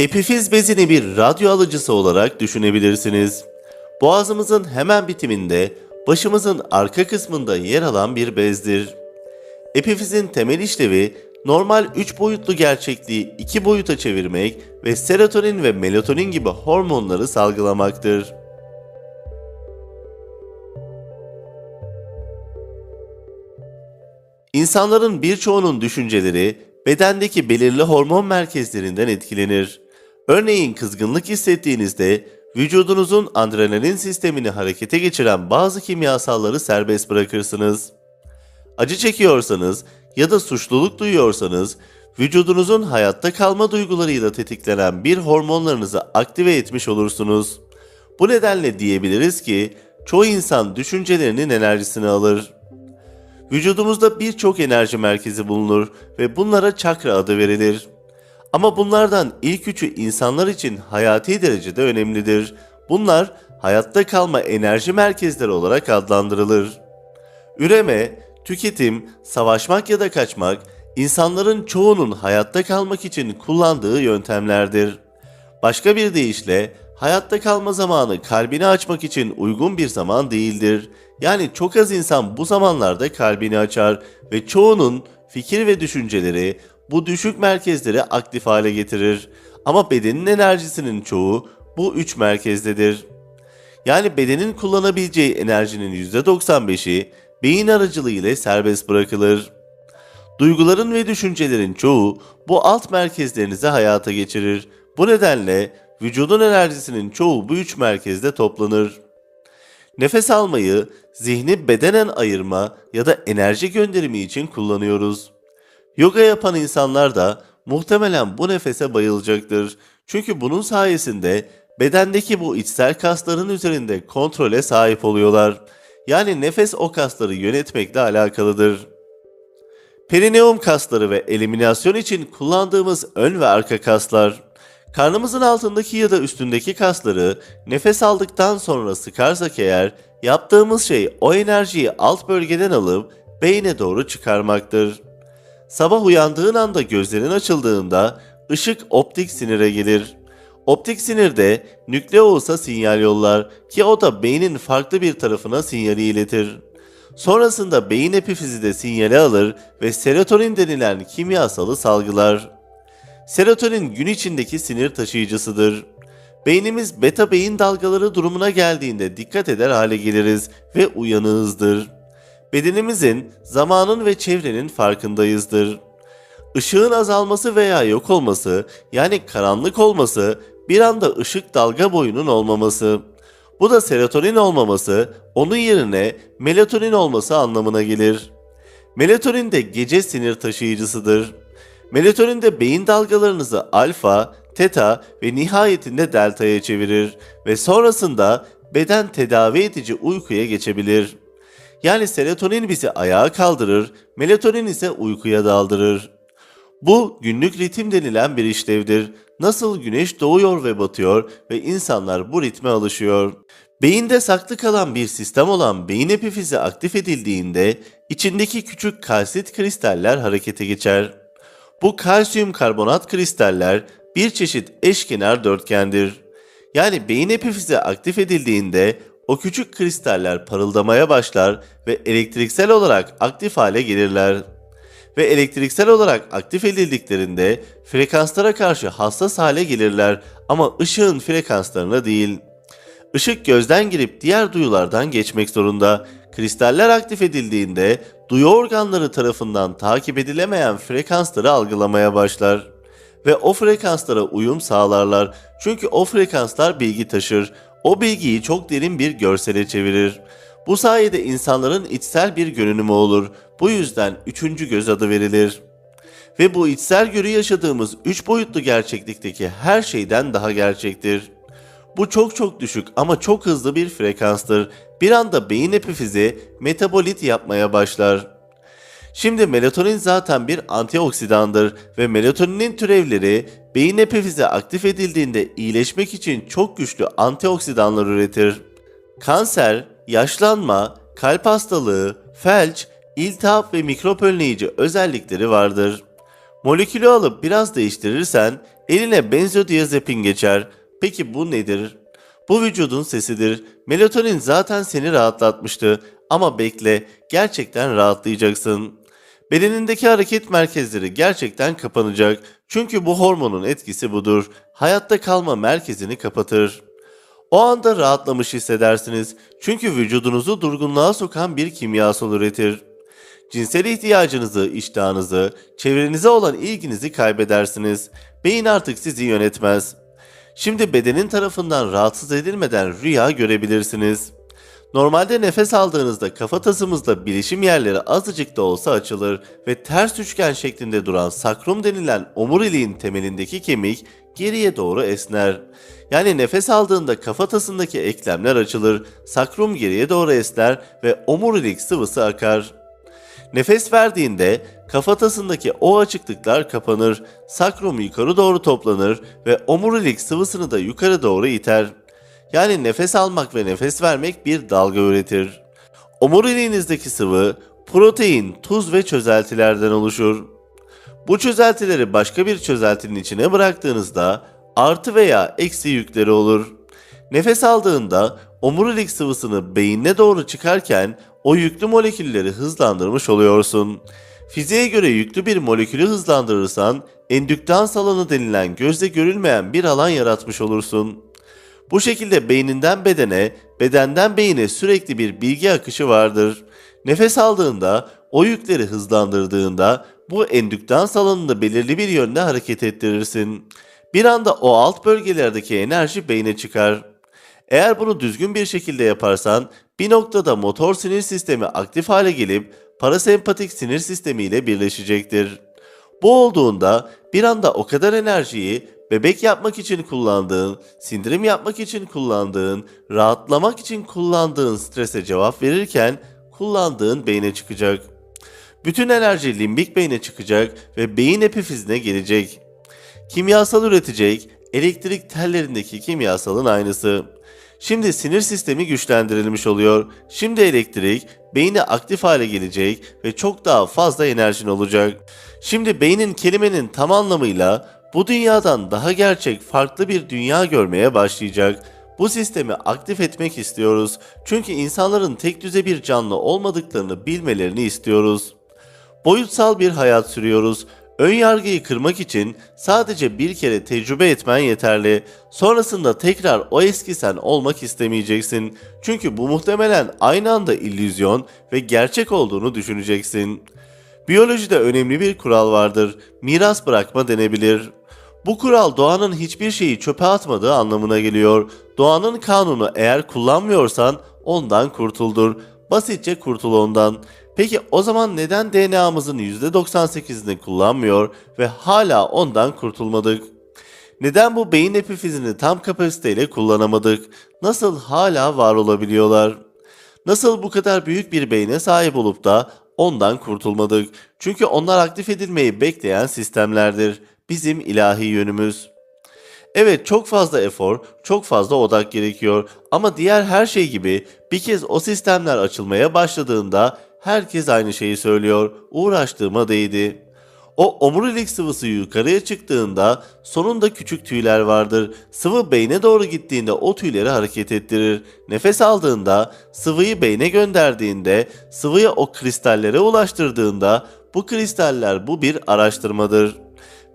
Epifiz bezini bir radyo alıcısı olarak düşünebilirsiniz. Boğazımızın hemen bitiminde, başımızın arka kısmında yer alan bir bezdir. Epifizin temel işlevi normal 3 boyutlu gerçekliği 2 boyuta çevirmek ve serotonin ve melatonin gibi hormonları salgılamaktır. İnsanların birçoğunun düşünceleri bedendeki belirli hormon merkezlerinden etkilenir. Örneğin kızgınlık hissettiğinizde vücudunuzun adrenalin sistemini harekete geçiren bazı kimyasalları serbest bırakırsınız. Acı çekiyorsanız ya da suçluluk duyuyorsanız vücudunuzun hayatta kalma duygularıyla tetiklenen bir hormonlarınızı aktive etmiş olursunuz. Bu nedenle diyebiliriz ki çoğu insan düşüncelerinin enerjisini alır. Vücudumuzda birçok enerji merkezi bulunur ve bunlara çakra adı verilir. Ama bunlardan ilk üçü insanlar için hayati derecede önemlidir. Bunlar hayatta kalma enerji merkezleri olarak adlandırılır. Üreme, tüketim, savaşmak ya da kaçmak insanların çoğunun hayatta kalmak için kullandığı yöntemlerdir. Başka bir deyişle hayatta kalma zamanı kalbini açmak için uygun bir zaman değildir. Yani çok az insan bu zamanlarda kalbini açar ve çoğunun fikir ve düşünceleri bu düşük merkezleri aktif hale getirir. Ama bedenin enerjisinin çoğu bu üç merkezdedir. Yani bedenin kullanabileceği enerjinin %95'i beyin aracılığıyla serbest bırakılır. Duyguların ve düşüncelerin çoğu bu alt merkezlerinizi hayata geçirir. Bu nedenle vücudun enerjisinin çoğu bu üç merkezde toplanır. Nefes almayı zihni bedenen ayırma ya da enerji gönderimi için kullanıyoruz. Yoga yapan insanlar da muhtemelen bu nefese bayılacaktır. Çünkü bunun sayesinde bedendeki bu içsel kasların üzerinde kontrole sahip oluyorlar. Yani nefes o kasları yönetmekle alakalıdır. Perineum kasları ve eliminasyon için kullandığımız ön ve arka kaslar. Karnımızın altındaki ya da üstündeki kasları nefes aldıktan sonra sıkarsak eğer yaptığımız şey o enerjiyi alt bölgeden alıp beyne doğru çıkarmaktır. Sabah uyandığın anda gözlerin açıldığında ışık optik sinire gelir. Optik sinirde nükleosa sinyal yollar ki o da beynin farklı bir tarafına sinyali iletir. Sonrasında beyin epifizi de sinyali alır ve serotonin denilen kimyasalı salgılar. Serotonin gün içindeki sinir taşıyıcısıdır. Beynimiz beta beyin dalgaları durumuna geldiğinde dikkat eder hale geliriz ve uyanığızdır. Bedenimizin, zamanın ve çevrenin farkındayızdır. Işığın azalması veya yok olması, yani karanlık olması, bir anda ışık dalga boyunun olmaması. Bu da serotonin olmaması, onun yerine melatonin olması anlamına gelir. Melatonin de gece sinir taşıyıcısıdır. Melatonin de beyin dalgalarınızı alfa, teta ve nihayetinde delta'ya çevirir ve sonrasında beden tedavi edici uykuya geçebilir. Yani serotonin bizi ayağa kaldırır, melatonin ise uykuya daldırır. Bu günlük ritim denilen bir işlevdir. Nasıl güneş doğuyor ve batıyor ve insanlar bu ritme alışıyor. Beyinde saklı kalan bir sistem olan beyin epifizi aktif edildiğinde içindeki küçük kalsit kristaller harekete geçer. Bu kalsiyum karbonat kristaller bir çeşit eşkenar dörtgendir. Yani beyin epifizi aktif edildiğinde o küçük kristaller parıldamaya başlar ve elektriksel olarak aktif hale gelirler. Ve elektriksel olarak aktif edildiklerinde frekanslara karşı hassas hale gelirler ama ışığın frekanslarına değil. Işık gözden girip diğer duyulardan geçmek zorunda. Kristaller aktif edildiğinde duyu organları tarafından takip edilemeyen frekansları algılamaya başlar. Ve o frekanslara uyum sağlarlar. Çünkü o frekanslar bilgi taşır. O bilgiyi çok derin bir görsele çevirir. Bu sayede insanların içsel bir görünümü olur. Bu yüzden üçüncü göz adı verilir. Ve bu içsel görü yaşadığımız üç boyutlu gerçeklikteki her şeyden daha gerçektir. Bu çok çok düşük ama çok hızlı bir frekanstır. Bir anda beyin epifizi metabolit yapmaya başlar. Şimdi melatonin zaten bir antioksidandır ve melatoninin türevleri beyin epifizi aktif edildiğinde iyileşmek için çok güçlü antioksidanlar üretir. Kanser, yaşlanma, kalp hastalığı, felç, iltihap ve mikrop önleyici özellikleri vardır. Molekülü alıp biraz değiştirirsen Eline benzodiazepin geçer. Peki bu nedir? Bu vücudun sesidir. Melatonin zaten seni rahatlatmıştı. Ama bekle, gerçekten rahatlayacaksın. Bedenindeki hareket merkezleri gerçekten kapanacak. Çünkü bu hormonun etkisi budur. Hayatta kalma merkezini kapatır. O anda rahatlamış hissedersiniz. Çünkü vücudunuzu durgunluğa sokan bir kimyasal üretir. Cinsel ihtiyacınızı, iştahınızı, çevrenize olan ilginizi kaybedersiniz. Beyin artık sizi yönetmez. Şimdi bedenin tarafından rahatsız edilmeden rüya görebilirsiniz. Normalde nefes aldığınızda kafatasımızda bilişim yerleri azıcık da olsa açılır ve ters üçgen şeklinde duran sakrum denilen omuriliğin temelindeki kemik geriye doğru esner. Yani nefes aldığında kafatasındaki eklemler açılır, sakrum geriye doğru esner ve omurilik sıvısı akar. Nefes verdiğinde kafatasındaki o açıklıklar kapanır, sakrum yukarı doğru toplanır ve omurilik sıvısını da yukarı doğru iter. Yani nefes almak ve nefes vermek bir dalga üretir. Omuriliğinizdeki sıvı, protein, tuz ve çözeltilerden oluşur. Bu çözeltileri başka bir çözeltinin içine bıraktığınızda artı veya eksi yükleri olur. Nefes aldığında omurilik sıvısını beyinle doğru çıkarken o yüklü molekülleri hızlandırmış oluyorsun. Fiziğe göre yüklü bir molekülü hızlandırırsan endüktans alanı denilen gözle görülmeyen bir alan yaratmış olursun. Bu şekilde beyninden bedene, bedenden beyine sürekli bir bilgi akışı vardır. Nefes aldığında, o yükleri hızlandırdığında bu endüktans alanını belirli bir yönde hareket ettirirsin. Bir anda o alt bölgelerdeki enerji beyne çıkar. Eğer bunu düzgün bir şekilde yaparsan bir noktada motor sinir sistemi aktif hale gelip parasempatik sinir sistemi ile birleşecektir. Bu olduğunda bir anda o kadar enerjiyi bebek yapmak için kullandığın, sindirim yapmak için kullandığın, rahatlamak için kullandığın strese cevap verirken kullandığın beyne çıkacak. Bütün enerji limbik beyne çıkacak ve beyin epifizine gelecek. Kimyasal üretecek, elektrik tellerindeki kimyasalın aynısı. Şimdi sinir sistemi güçlendirilmiş oluyor. Şimdi elektrik beyne aktif hale gelecek ve çok daha fazla enerjin olacak. Şimdi beynin kelimenin tam anlamıyla bu dünyadan daha gerçek farklı bir dünya görmeye başlayacak. Bu sistemi aktif etmek istiyoruz. Çünkü insanların tek düze bir canlı olmadıklarını bilmelerini istiyoruz. Boyutsal bir hayat sürüyoruz. Ön yargıyı kırmak için sadece bir kere tecrübe etmen yeterli. Sonrasında tekrar o eski sen olmak istemeyeceksin. Çünkü bu muhtemelen aynı anda illüzyon ve gerçek olduğunu düşüneceksin. Biyolojide önemli bir kural vardır. Miras bırakma denebilir. Bu kural doğanın hiçbir şeyi çöpe atmadığı anlamına geliyor. Doğanın kanunu eğer kullanmıyorsan ondan kurtuldur. Basitçe kurtul ondan. Peki o zaman neden DNA'mızın %98'ini kullanmıyor ve hala ondan kurtulmadık? Neden bu beyin epifizini tam kapasiteyle kullanamadık? Nasıl hala var olabiliyorlar? Nasıl bu kadar büyük bir beyne sahip olup da ondan kurtulmadık? Çünkü onlar aktif edilmeyi bekleyen sistemlerdir. Bizim ilahi yönümüz. Evet çok fazla efor, çok fazla odak gerekiyor ama diğer her şey gibi bir kez o sistemler açılmaya başladığında herkes aynı şeyi söylüyor. Uğraştığıma değdi. O omurilik sıvısı yukarıya çıktığında sonunda küçük tüyler vardır. Sıvı beyne doğru gittiğinde o tüyleri hareket ettirir. Nefes aldığında, sıvıyı beyne gönderdiğinde, sıvıyı o kristallere ulaştırdığında bu kristaller bu bir araştırmadır.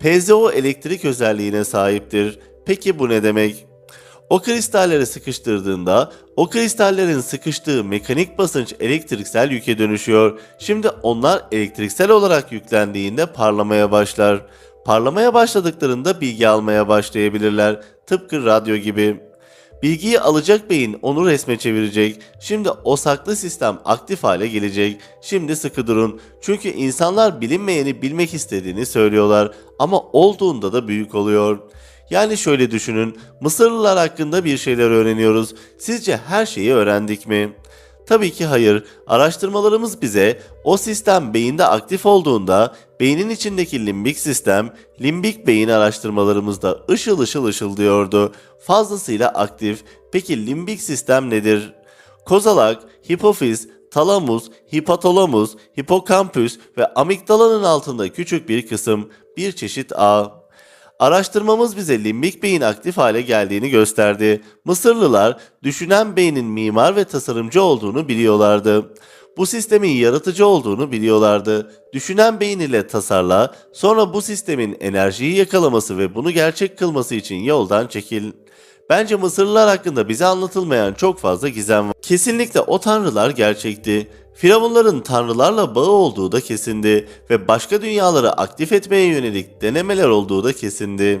PZO elektrik özelliğine sahiptir. Peki bu ne demek? O kristalleri sıkıştırdığında o kristallerin sıkıştığı mekanik basınç elektriksel yüke dönüşüyor. Şimdi onlar elektriksel olarak yüklendiğinde parlamaya başlar. Parlamaya başladıklarında bilgi almaya başlayabilirler. Tıpkı radyo gibi. Bilgiyi alacak beyin onu resme çevirecek. Şimdi o saklı sistem aktif hale gelecek. Şimdi sıkı durun. Çünkü insanlar bilinmeyeni bilmek istediğini söylüyorlar ama olduğunda da büyük oluyor. Yani şöyle düşünün. Mısırlılar hakkında bir şeyler öğreniyoruz. Sizce her şeyi öğrendik mi? Tabii ki hayır. Araştırmalarımız bize o sistem beyinde aktif olduğunda beynin içindeki limbik sistem, limbik beyin araştırmalarımızda ışıl ışıl ışıl diyordu. Fazlasıyla aktif. Peki limbik sistem nedir? Kozalak, hipofiz, talamus, hipotalamus, hipokampüs ve amigdalanın altında küçük bir kısım, bir çeşit ağ. Araştırmamız bize limbik beyin aktif hale geldiğini gösterdi. Mısırlılar düşünen beynin mimar ve tasarımcı olduğunu biliyorlardı. Bu sistemin yaratıcı olduğunu biliyorlardı. Düşünen beyin ile tasarla, sonra bu sistemin enerjiyi yakalaması ve bunu gerçek kılması için yoldan çekil. Bence Mısırlılar hakkında bize anlatılmayan çok fazla gizem var. Kesinlikle o tanrılar gerçekti. Firavunların tanrılarla bağı olduğu da kesindi ve başka dünyaları aktif etmeye yönelik denemeler olduğu da kesindi.